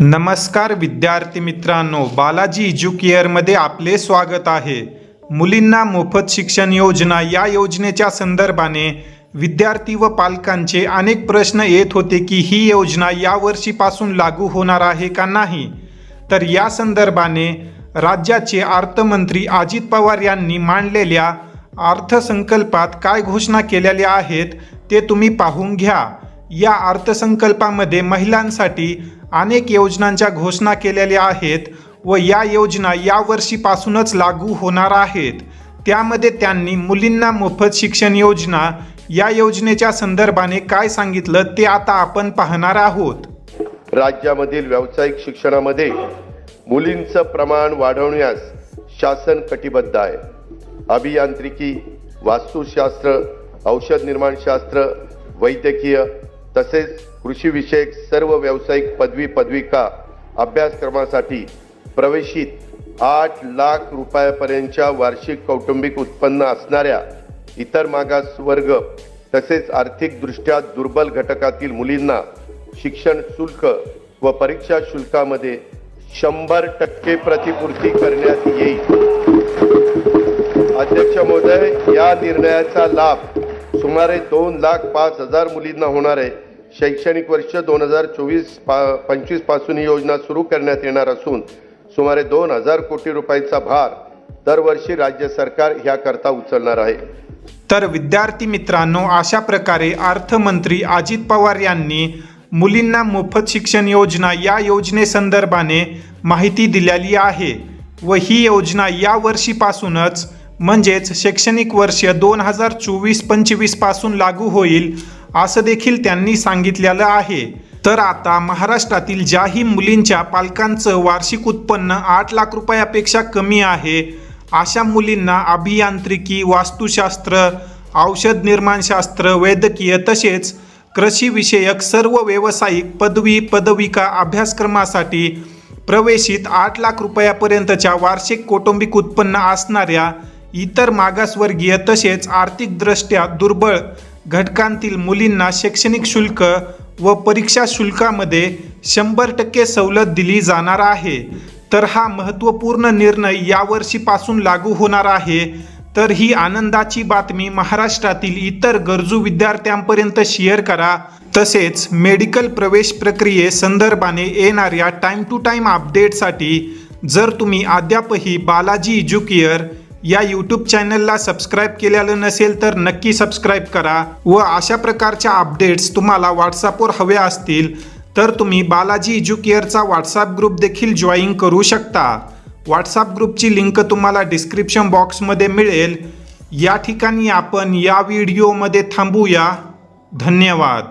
नमस्कार विद्यार्थी मित्रांनो बालाजी एज्युकेअरमध्ये आपले स्वागत आहे. मुलींना मोफत शिक्षण योजना या योजनेच्या संदर्भाने विद्यार्थी व पालकांचे अनेक प्रश्न येत होते की ही योजना यावर्षीपासून लागू होणार आहे का नाही? तर या संदर्भाने राज्याचे अर्थमंत्री अजित पवार यांनी मांडलेल्या अर्थसंकल्पात काय घोषणा केलेल्या आहेत ते तुम्ही पाहून घ्या. या अर्थसंकल्पामध्ये महिलांसाठी अनेक योजनांच्या घोषणा केलेल्या आहेत व या योजना या वर्षीपासूनच लागू होणार आहेत. त्यामध्ये त्यांनी मुलींना मोफत शिक्षण योजना या योजनेच्या संदर्भाने काय सांगितलं ते आता आपण पाहणार आहोत. राज्यामधील व्यावसायिक शिक्षणामध्ये मुलींचं प्रमाण वाढवण्यास शासन कटिबद्ध आहे. अभियांत्रिकी वास्तुशास्त्र औषध निर्माणशास्त्र वैद्यकीय तसेच कृषीविषयक सर्व व्यावसायिक पदवी पदविका अभ्यासक्रमासाठी प्रवेशित आठ लाख रुपयापर्यंतच्या वार्षिक कौटुंबिक उत्पन्न असणाऱ्या इतर मागासवर्ग तसेच आर्थिकदृष्ट्या दुर्बल घटकातील मुलींना शिक्षण शुल्क व परीक्षा शुल्कामध्ये शंभर टक्के प्रतिपूर्ती करण्यात येईल. अध्यक्ष महोदय या निर्णयाचा लाभ सुमारे दोन लाख पाच हजार मुलींना होणार आहे. शैक्षणिक वर्ष दोन हजार चोवीस पा पंचवीसपासून ही योजना सुरू करण्यात येणार असून सुमारे दोन हजार कोटी रुपयाचा भार दरवर्षी राज्य सरकार ह्याकरता उचलणार आहे. तर विद्यार्थी मित्रांनो अशा प्रकारे अर्थमंत्री अजित पवार यांनी मुलींना मोफत शिक्षण योजना या योजनेसंदर्भाने माहिती दिलेली आहे व ही योजना या वर्षीपासूनच म्हणजेच शैक्षणिक वर्ष दोन हजार चोवीस पंचवीसपासून लागू होईल असं देखील त्यांनी सांगितलेलं आहे. तर आता महाराष्ट्रातील ज्याही मुलींच्या पालकांचं वार्षिक उत्पन्न आठ लाख रुपयापेक्षा कमी आहे अशा मुलींना अभियांत्रिकी वास्तुशास्त्र औषध निर्माणशास्त्र वैद्यकीय तसेच कृषीविषयक सर्व व्यावसायिक पदवी पदविका अभ्यासक्रमासाठी प्रवेशित आठ लाख रुपयापर्यंतच्या वार्षिक कौटुंबिक उत्पन्न असणाऱ्या इतर मागासवर्गीय तसेच आर्थिकदृष्ट्या दुर्बळ घटकांतील मुलींना शैक्षणिक शुल्क व परीक्षा शुल्कामध्ये शंभर टक्के सवलत दिली जाणार आहे. तर हा महत्त्वपूर्ण निर्णय यावर्षीपासून लागू होणार आहे. तर ही आनंदाची बातमी महाराष्ट्रातील इतर गरजू विद्यार्थ्यांपर्यंत शेअर करा. तसेच मेडिकल प्रवेश प्रक्रियेसंदर्भाने येणाऱ्या टाईम टू टाईम अपडेटसाठी जर तुम्ही अद्यापही बालाजी एज्युकेअर या यूट्यूब चॅनलला सबस्क्राईब केलेलं नसेल तर नक्की सबस्क्राईब करा व अशा प्रकारच्या अपडेट्स तुम्हाला व्हॉट्सअपवर हव्या असतील तर तुम्ही बालाजी एज्युकेअरचा व्हॉट्सअप ग्रुप देखील जॉईन करू शकता. व्हॉट्सअप ग्रुपची लिंक तुम्हाला डिस्क्रिप्शन बॉक्समध्ये मिळेल. या ठिकाणी आपण या व्हिडिओमध्ये थांबूया. धन्यवाद.